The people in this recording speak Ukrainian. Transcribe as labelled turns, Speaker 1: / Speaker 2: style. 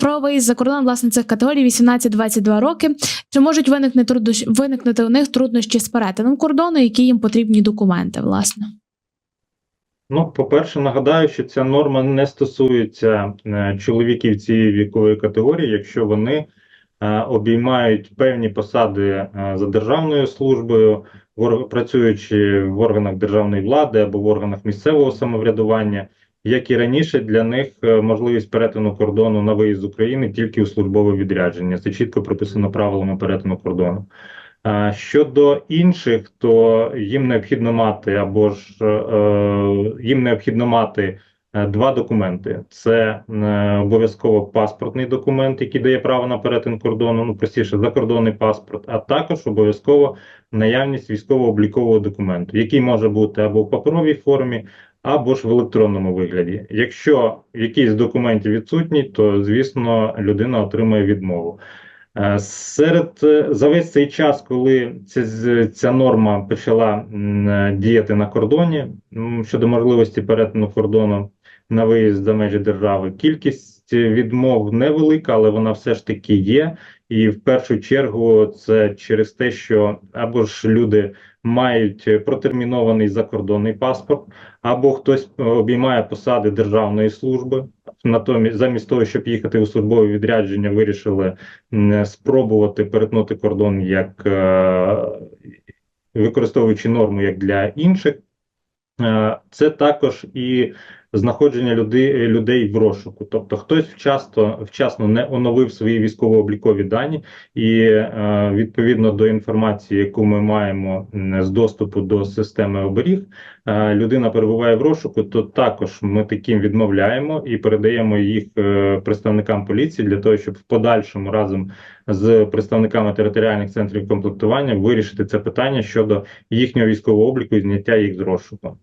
Speaker 1: Про виїзд за кордон власне цих категорій 18-22 роки. Чи можуть виникнути труднощі виникнути у них труднощі з перетином кордону, які їм потрібні документи, власне?
Speaker 2: Ну, по-перше, нагадаю, що ця норма не стосується е, чоловіків цієї вікової категорії, якщо вони е, обіймають певні посади е, за державною службою, працюючи в органах державної влади або в органах місцевого самоврядування. Як і раніше, для них е, можливість перетину кордону на виїзд з України тільки у службове відрядження. Це чітко прописано правилами перетину кордону. Щодо інших, то їм необхідно мати або ж е, їм необхідно мати е, два документи: це е, обов'язково паспортний документ, який дає право на перетин кордону, ну простіше, закордонний паспорт, а також обов'язково наявність військово-облікового документу, який може бути або в паперовій формі, або ж в електронному вигляді. Якщо якийсь з документів відсутній, то звісно людина отримає відмову. Е, Серед е, за весь цей час, коли ця, ця норма почала е, діяти на кордоні щодо можливості перетину кордону на виїзд за межі держави, кількість відмов невелика, але вона все ж таки є. І в першу чергу це через те, що або ж люди мають протермінований закордонний паспорт, або хтось обіймає посади державної служби. Натомість, замість того, щоб їхати у службове відрядження, вирішили спробувати перетнути кордон як е, використовуючи норму як для інших. Е, Це також і знаходження людей, людей в розшуку. Тобто хтось вчасно, вчасно не оновив свої військово-облікові дані, і е, відповідно до інформації, яку ми маємо з доступу до системи оберіг, е, людина перебуває в розшуку, то також ми таким відмовляємо і передаємо їх е, представникам поліції для того, щоб в подальшому разом з представниками територіальних центрів комплектування вирішити це питання щодо їхнього військового обліку і зняття їх з розшуку.